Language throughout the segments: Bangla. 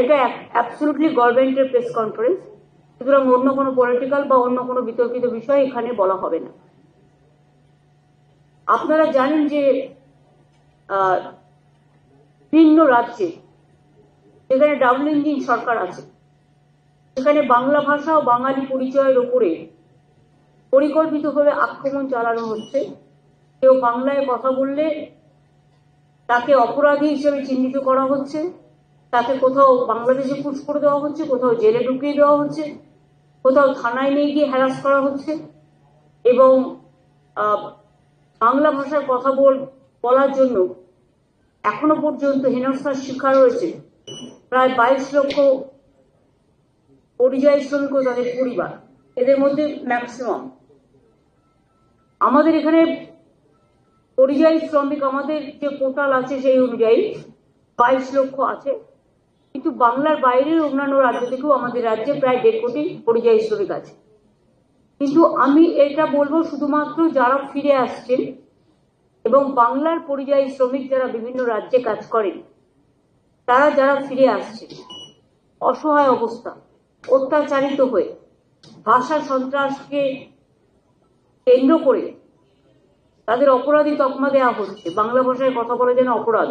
এটা অ্যাবসলুটলি গভর্নমেন্টের প্রেস কনফারেন্স সুতরাং অন্য কোনো পলিটিক্যাল বা অন্য কোনো বিতর্কিত বিষয় এখানে বলা হবে না। আপনারা জানেন যে ভিন্ন রাজ্যে যেখানে ডাবল ইঞ্জিন সরকার আছে, সেখানে বাংলা ভাষা ও বাঙালি পরিচয়ের ওপরে পরিকল্পিতভাবে আক্রমণ চালানো হচ্ছে। কেউ বাংলায় কথা বললে তাকে অপরাধী হিসেবে চিহ্নিত করা হচ্ছে। তাকে কোথাও বাংলাদেশে পুশ করে দেওয়া হচ্ছে, কোথাও জেলে ঢুকিয়ে দেওয়া হচ্ছে, কোথাও থানায় নিয়ে গিয়ে হ্যারাস করা হচ্ছে এবং বাংলা ভাষায় কথা বল, বলার জন্য এখনও পর্যন্ত হেনস্থার শিকার হয়েছে প্রায় বাইশ লক্ষ পরিযায়ী শ্রমিক তাদের পরিবার। এদের মধ্যে ম্যাক্সিমাম আমাদের এখানে পরিযায়ী শ্রমিক আমাদের যে পোর্টাল আছে সেই অনুযায়ী বাইশ লক্ষ আছে। কিন্তু বাংলার বাইরের অন্যান্য রাজ্য থেকেও আমাদের রাজ্যে প্রায় দেড় কোটি পরিযায়ী শ্রমিক আছে। কিন্তু আমি এটা বলব শুধুমাত্র যারা ফিরে আসছেন এবং বাংলার পরিযায়ী শ্রমিক যারা বিভিন্ন রাজ্যে কাজ করেন, তারা যারা ফিরে আসছে অসহায় অবস্থা, অত্যাচারিত হয়ে, ভাষা সন্ত্রাসকে কেন্দ্র করে তাদের অপরাধী তকমা দেওয়া হচ্ছে। বাংলা ভাষায় কথা বলে যেন অপরাধ।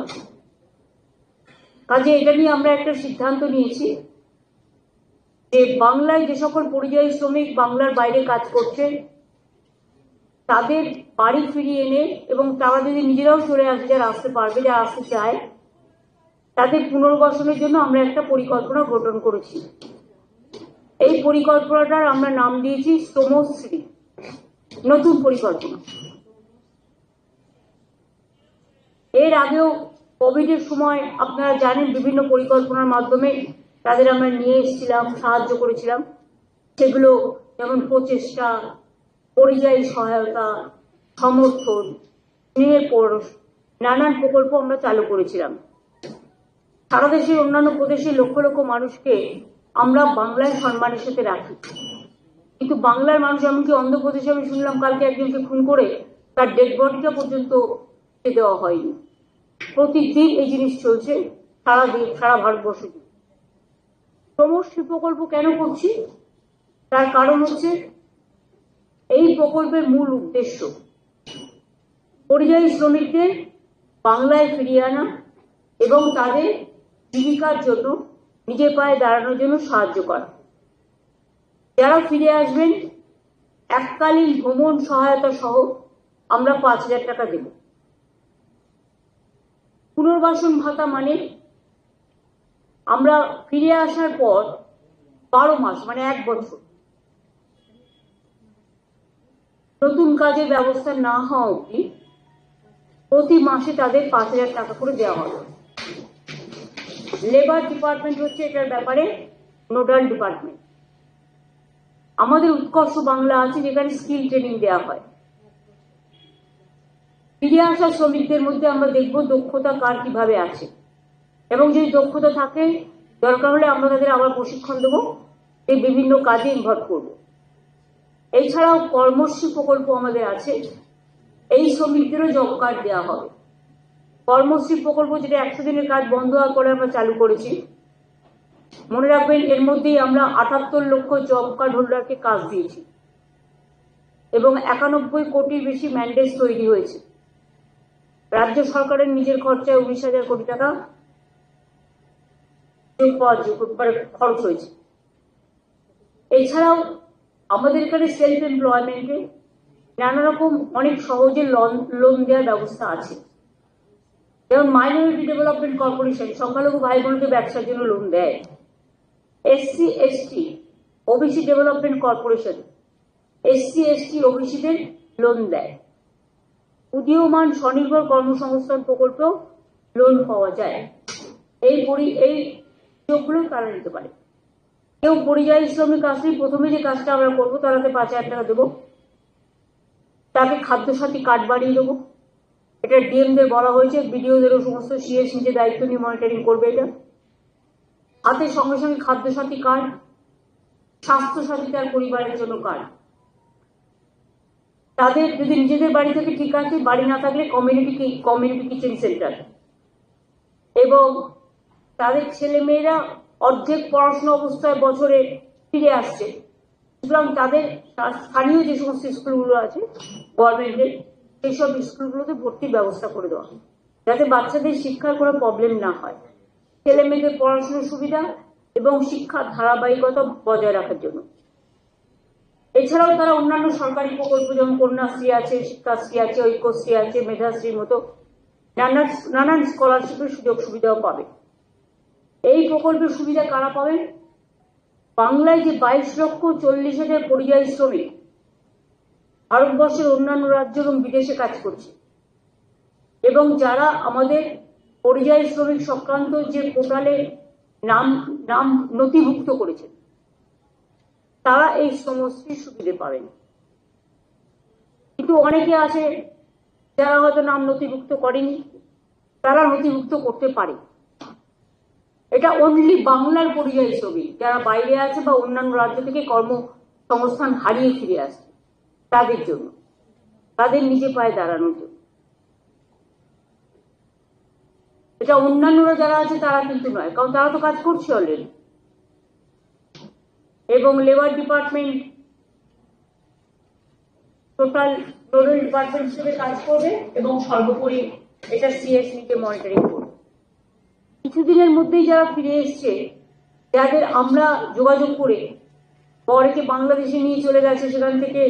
কাজে এটা নিয়ে আমরা একটা সিদ্ধান্ত নিয়েছি যে বাংলায় যে সকল পরিযায়ী শ্রমিক বাংলার বাইরে কাজ করছে, তাদের বাড়ি ফিরিয়ে এনে এবং তারা যদি নিজেরাও চলে আসে, যারা আসতে পারবে, যারা আসতে চায়, তাদের পুনর্বাসনের জন্য আমরা একটা পরিকল্পনা গঠন করেছি। এই পরিকল্পনাটার আমরা নাম দিয়েছি শ্রমশ্রী। নতুন পরিকল্পনা। এর আগেও কোভিডের সময় আপনারা জানেন বিভিন্ন পরিকল্পনার মাধ্যমে তাদের আমরা নিয়ে এসেছিলাম, সাহায্য করেছিলাম। সেগুলো যেমন প্রচেষ্টা, পরিযায়ী সহায়তা, সমর্থন স্নেহের পরশ নানান প্রকল্প আমরা চালু করেছিলাম। সারা দেশের অন্যান্য প্রদেশের লক্ষ লক্ষ মানুষকে আমরা বাংলায় সম্মানের সাথে রাখি। কিন্তু বাংলার মানুষ এমনকি অন্ধ্রপ্রদেশে আমি শুনলাম কালকে একজনকে খুন করে তার ডেড বডিটা পর্যন্ত দেওয়া হয়নি। প্রতিদিন এই জিনিস চলছে সারা দেশ সারা ভারতবর্ষ। শ্রমশ্রী প্রকল্প কেন করছি? তার কারণ হচ্ছে, এই প্রকল্পের মূল উদ্দেশ্য, পরিযায়ী শ্রমিকদের বাংলায় ফিরিয়ে আনা এবং তাদের জীবিকার জন্য, নিজের পায়ে দাঁড়ানোর জন্য সাহায্য করা। যারা ফিরে আসবেন, এককালীন ভ্রমণ সহায়তা সহ আমরা পাঁচ হাজার টাকা দেব। পুনর্বাসন ভাতা মানে আমরা ফিরে আসার পর বারো মাস মানে এক বছর। নতুন কাজের ব্যবস্থা না হওয়া অবধি প্রতি মাসে তাদের পাঁচ হাজার টাকা করে দেওয়া হবে লেবার ডিপার্টমেন্ট হচ্ছে এটার ব্যাপারে নোডাল ডিপার্টমেন্ট। আমাদের উৎকর্ষ বাংলা আছে যেখানে স্কিল ট্রেনিং দেওয়া হয়। ফিরে আসা শ্রমিকদের মধ্যে আমরা দেখব দক্ষতা কার কীভাবে আছে। এবং যদি দক্ষতা থাকে, দরকার হলে আমরা তাদের আবার প্রশিক্ষণ দেবো, এই বিভিন্ন কাজে ইনভলভ করব। এছাড়াও কর্মশ্রী প্রকল্প আমাদের আছে, এই শ্রমিকদেরও জব কার্ড দেওয়া হবে। কর্মশ্রী প্রকল্প যেটা একশো দিনের কাজ বন্ধ হওয়ার পরে আমরা চালু করেছি। মনে রাখবেন, এর মধ্যেই আমরা আটাত্তর লক্ষ জব কার্ড হোল্ডারকে কাজ দিয়েছি। এবং একানব্বই কোটির বেশি ম্যান্ডেজ তৈরি হয়েছে। রাজ্য সরকারের নিজের খরচায় উনিশ হাজার কোটি টাকা খরচ হয়েছে। এছাড়াও আমাদের এখানে সেলফ এমপ্লয়মেন্টে নানা রকম অনেক সহজে লোন লোন দেওয়ার ব্যবস্থা আছে। যেমন মাইনরিটি ডেভেলপমেন্ট কর্পোরেশন সংখ্যালঘু ভাই বোনকে ব্যবসার জন্য লোন দেয়। SC ST OBC development corporation SC ST ওবিসিদের loan দেয়। উদীয়মান স্বনির্ভর কর্মসংস্থান প্রকল্প লোন পাওয়া যায়। এই পরি, এই সুযোগগুলো তারা নিতে পারে? কেউ পরিযায়ী শ্রমিক আসলে প্রথমে যে কাজটা আমরা করব তারাতে পাঁচ হাজার টাকা দেবো। তাকে খাদ্যসাথী কার্ড বাড়িয়ে দেবো। এটা ডিএমদের বলা হয়েছে, বিডিওদেরও সমস্ত সিএস নিজে দায়িত্ব নিয়ে মনিটরিং করবে এটা। হাতে সঙ্গে সঙ্গে খাদ্যসাথী কার্ড, স্বাস্থ্যসাথী তার পরিবারের জন্য কার্ড। তাদের যদি নিজেদের বাড়ি থেকে ঠিক আছে, বাড়ি না থাকলে কমিউনিটি কমিউনিটি কিচেন সেন্টার এবং তাদের ছেলে মেয়েরা অর্ধেক পড়াশোনা অবস্থায় বছরে ফিরে আসছে। সুতরাং তাদের স্থানীয় যে সমস্ত স্কুলগুলো আছে, গভর্নমেন্টের, সেসব স্কুলগুলোতে ভর্তির ব্যবস্থা করে দেওয়া যাতে বাচ্চাদের শিক্ষার কোনো প্রবলেম না হয়। ছেলে মেয়েদের পড়াশোনার সুবিধা এবং শিক্ষার ধারাবাহিকতা বজায় রাখার জন্য। এছাড়াও তারা অন্যান্য সরকারি প্রকল্প, যেমন কন্যাশ্রী আছে, শিক্ষাশ্রী আছে, ঐক্যশ্রী আছে, মেধাশ্রীর মতো নানান নানান স্কলারশিপের সুযোগ সুবিধাও পাবে। এই প্রকল্পের সুবিধা কারা পাবেন? বাংলায় যে বাইশ লক্ষ চল্লিশ হাজার পরিযায়ী শ্রমিক ভারতবর্ষের অন্যান্য রাজ্য এবং বিদেশে কাজ করছে। এবং যারা আমাদের পরিযায়ী শ্রমিক সংক্রান্ত যে পোর্টালে নাম নাম নথিভুক্ত করেছেন তারা এই সমস্ত সুবিধে পাবেন কিন্তু অনেকে আছে, যারা হয়তো নাম নথিভুক্ত করেনি, তারা নথিভুক্ত করতে পারে। এটা অনলি বাংলার পরিযায়ী শ্রমিক যারা বাইরে আছে বা অন্যান্য রাজ্য থেকে কর্মসংস্থান হারিয়ে ফিরে আসছে, তাদের জন্য। তাদের নিজে পায়ে দাঁড়ানোর জন্য। এটা অন্যান্যরা যারা আছে, তারা কিন্তু নয়, কারণ তারা তো কাজ করছে অলরেডি এবং labour department total nodal department হিসেবে কাজ করবে এবং সর্বোপরি এটা সিএসসি কে মনিটরিং করবে। কিছুদিনের মধ্যেই যারা ফিরে এসছে, যাদের আমরা যোগাযোগ করে পরেকে বাংলাদেশে নিয়ে চলে গেছে, সেখান থেকে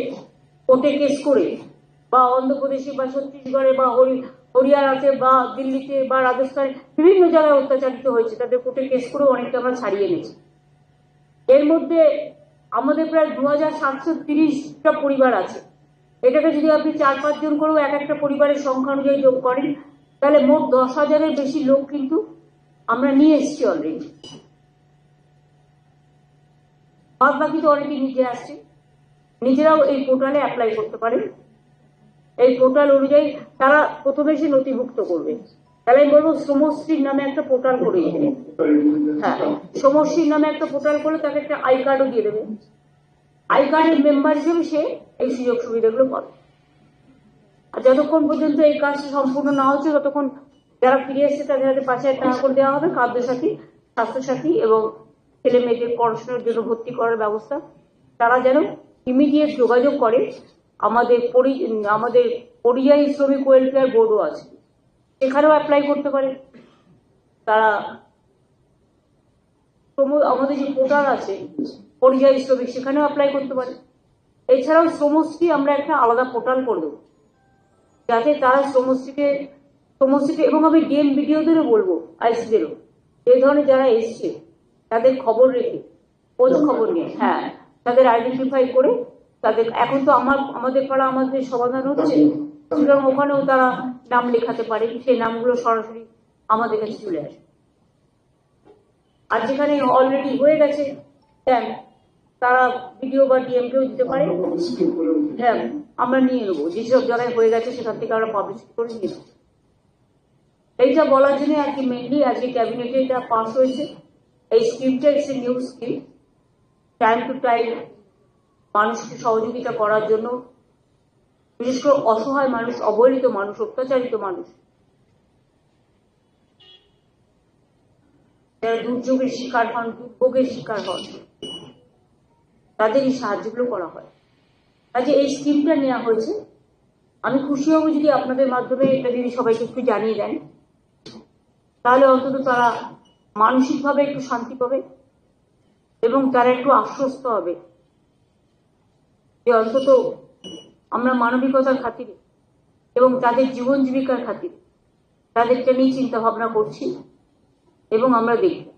কোর্টে কেস করে, বা অন্ধ্রপ্রদেশে, বা ছত্তিশগড়ে, বা হরি, হরিয়ানাতে, বা দিল্লিতে, বা রাজস্থানে বিভিন্ন জায়গায় অত্যাচারিত হয়েছে, তাদের কোর্টে কেস করে অনেকটা আমরা ছাড়িয়ে এনেছি। এর মধ্যে আমাদের প্রায় দু হাজার সাতশো তিরিশটা পরিবার আছে। এটাকে যদি আপনি চার পাঁচজন করেও এক একটা পরিবারের সংখ্যা অনুযায়ী যোগ করেন, তাহলে মোট দশ হাজারের বেশি লোক কিন্তু আমরা নিয়ে এসেছি অলরেডি বাদ বাকি তো অনেকে নিজে আসছে। নিজেরাও এই পোর্টালে অ্যাপ্লাই করতে পারেন। এই পোর্টাল অনুযায়ী তারা প্রথমে এসে নথিভুক্ত করবে। তাহলে আমি বলব শ্রমশ্রীর নামে একটা পোর্টাল করে দেবে। হ্যাঁ শ্রমশ্রীর নামে একটা পোর্টাল করলে তাকে একটা আই কার্ডও দিয়ে দেবে। আই কার্ডের মেম্বার হিসেবে সে এই সুযোগ সুবিধাগুলো পাবে। আর যতক্ষণ পর্যন্ত এই কাজটা সম্পূর্ণ না হচ্ছে, ততক্ষণ যারা ফিরে এসছে, তাদের হাতে পাঁচ হাজার টাকা করে দেওয়া হবে, খাদ্যসাথী, স্বাস্থ্যসাথী এবং ছেলে মেয়েদের পড়াশোনার জন্য ভর্তি করার ব্যবস্থা। তারা যেন ইমিডিয়েট যোগাযোগ করে। আমাদের আমাদের পরিযায়ী শ্রমিক ওয়েলফেয়ার বোর্ডও আছে। সেখানেও অ্যাপ্লাই করতে পারে। তারা আমাদের যে পোর্টাল আছে, পরিযায়ী শ্রমিক, সেখানেও অ্যাপ্লাই করতে পারে। এছাড়াও শ্রমশ্রী আমরা একটা আলাদা পোর্টাল করে দেবো, যাতে তারা শ্রমশ্রীকে শ্রমশ্রীকে এবং আমি ডিএন ভিডিওদেরও বলব, আইসিদেরও এই ধরনের যারা এসছে, তাদের খবর রেখে, খোঁজ খবর নিয়ে হ্যাঁ তাদের আইডেন্টিফাই করে তাদের, এখন তো আমার, আমাদের পাড়া আমাদের সমাধান হচ্ছে। সুতরাং ওখানেও তারা নাম লেখাতে পারে সেই নামগুলো সরাসরি আমাদের কাছে চলে আসে। আর যেখানে অলরেডি হয়ে গেছে হ্যাঁ তারা ভিডিও বা ডিএম কেও দিতে পারে। হ্যাঁ আমরা নিয়ে নেব। যেসব জায়গায় হয়ে গেছে সেখান থেকে আমরা পাবলিশ করে নিয়ে নেব। এইটা বলার জন্য আর কি মেনলি আজকে ক্যাবিনেটে এটা পাস হয়েছে। এই স্কিমটা it's a new scheme time to time মানুষকে সহযোগিতা করার জন্য বিশেষ করে অসহায় মানুষ, অবহেলিত মানুষ, অত্যাচারিত মানুষ। যারা দুর্যোগের শিকার হন, দুর্ভোগের শিকার হন তাদের এই সাহায্যগুলো করা হয়। কাজে এই স্কিমটা নেওয়া হয়েছে। আমি খুশি হব যদি আপনাদের মাধ্যমে এটা যদি সবাইকে একটু জানিয়ে দেন, তাহলে অন্তত তারা মানসিকভাবে একটু শান্তি পাবে এবং তারা একটু আশ্বস্ত হবে যে অন্তত আমরা মানবিকতার খাতিরে এবং তাদের জীবন জীবিকার খাতিরে তাদেরকে নিয়ে চিন্তা ভাবনা করছি এবং আমরা দেখব।